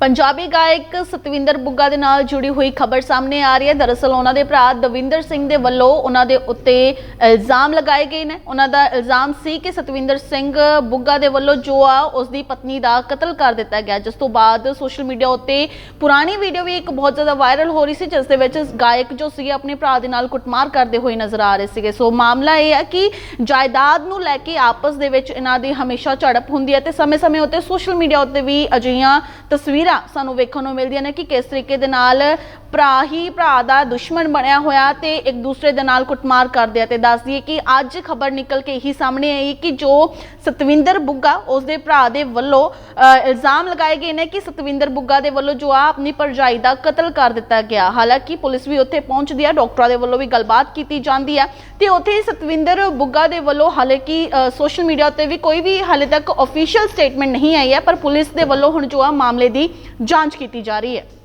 ਪੰਜਾਬੀ ਗਾਇਕ ਸਤਵਿੰਦਰ ਬੁੱਗਾ ਦੇ ਨਾਲ ਜੁੜੀ ਹੋਈ ਖਬਰ ਸਾਹਮਣੇ ਆ ਰਹੀ ਹੈ। ਦਰਅਸਲ ਉਹਨਾਂ ਦੇ ਭਰਾ ਦਵਿੰਦਰ ਸਿੰਘ ਦੇ ਵੱਲੋਂ ਉਹਨਾਂ ਦੇ ਉੱਤੇ ਇਲਜ਼ਾਮ ਲਗਾਏ ਗਏ ਨੇ। ਉਹਨਾਂ ਦਾ ਇਲਜ਼ਾਮ ਸੀ ਕਿ ਸਤਵਿੰਦਰ ਸਿੰਘ ਬੁੱਗਾ ਦੇ ਵੱਲੋਂ ਜੋ ਆ, ਉਸ ਦੀ ਪਤਨੀ ਦਾ ਕਤਲ ਕਰ ਦਿੱਤਾ ਗਿਆ। ਜਿਸ ਤੋਂ ਬਾਅਦ ਸੋਸ਼ਲ ਮੀਡੀਆ ਉੱਤੇ ਪੁਰਾਣੀ ਵੀਡੀਓ ਵੀ ਇੱਕ ਬਹੁਤ ਜ਼ਿਆਦਾ ਵਾਇਰਲ ਹੋ ਰਹੀ ਸੀ, ਜਿਸ ਦੇ ਵਿੱਚ ਗਾਇਕ ਜੋ ਸੀ ਆਪਣੇ ਭਰਾ ਦੇ ਨਾਲ ਕੁੱਟਮਾਰ ਕਰਦੇ ਹੋਏ ਨਜ਼ਰ ਆ ਰਹੇ ਸੀਗੇ। ਸੋ ਮਾਮਲਾ ਇਹ ਹੈ ਕਿ ਜਾਇਦਾਦ ਨੂੰ ਲੈ ਕੇ ਆਪਸ ਦੇ ਵਿੱਚ ਇਹਨਾਂ ਦੀ ਹਮੇਸ਼ਾ ਝੜਪ ਹੁੰਦੀ ਹੈ ਤੇ ਸਮੇਂ-ਸਮੇਂ ਉੱਤੇ ਸੋਸ਼ਲ ਮੀਡੀਆ ਉੱਤੇ ਵੀ ਅਜਿਹੀਆਂ ਤਸਵੀਰਾਂ ਸਾਨੂੰ ਵੇਖਣ ਨੂੰ ਮਿਲਦੀਆਂ ਨੇ ਕਿ ਕਿਸ ਤਰੀਕੇ ਦੇ ਨਾਲ ਭਰਾ ਹੀ ਭਰਾ ਦਾ ਦੁਸ਼ਮਣ ਬਣਿਆ ਹੋਇਆ ਤੇ ਇੱਕ ਦੂਸਰੇ ਦੇ ਨਾਲ ਕੁੱਟਮਾਰ ਕਰਦੇ ਆ। ਤੇ ਦੱਸ ਦਈਏ ਕਿ ਅੱਜ ਖਬਰ ਨਿਕਲ ਕੇ ਇਹੀ ਸਾਹਮਣੇ ਆਈ ਕਿ ਜੋ ਸਤਵਿੰਦਰ ਬੁੱਗਾ ਉਸ ਦੇ ਭਰਾ ਦੇ ਵੱਲੋਂ ਇਲਜ਼ਾਮ ਲਗਾਏ ਗਏ ਨੇ ਕਿ ਸਤਵਿੰਦਰ ਬੁੱਗਾ ਦੇ ਵੱਲੋਂ ਜੋ ਆ ਆਪਣੀ ਪਰਜਾਈ ਦਾ ਕਤਲ ਕਰ ਦਿੱਤਾ ਗਿਆ। ਹਾਲਾਂਕਿ ਪੁਲਿਸ ਵੀ ਉੱਥੇ ਪਹੁੰਚਦੀ ਆ, ਡਾਕਟਰਾਂ ਦੇ ਵੱਲੋਂ ਵੀ ਗੱਲਬਾਤ ਕੀਤੀ ਜਾਂਦੀ ਹੈ ਤੇ ਉੱਥੇ ਸਤਵਿੰਦਰ ਬੁੱਗਾ ਦੇ ਵੱਲੋਂ ਹਾਲਾਂਕਿ ਸੋਸ਼ਲ ਮੀਡੀਆ ਉੱਤੇ ਵੀ ਕੋਈ ਵੀ ਹਾਲੇ ਤੱਕ ਅਫੀਸ਼ੀਅਲ ਸਟੇਟਮੈਂਟ ਨਹੀਂ ਆਈ ਹੈ, ਪਰ ਪੁਲਿਸ ਦੇ ਵੱਲੋਂ ਹੁਣ ਜੋ ਆ ਮਾਮਲੇ ਦੀ ਜਾਂਚ ਕੀਤੀ ਜਾ ਰਹੀ ਹੈ।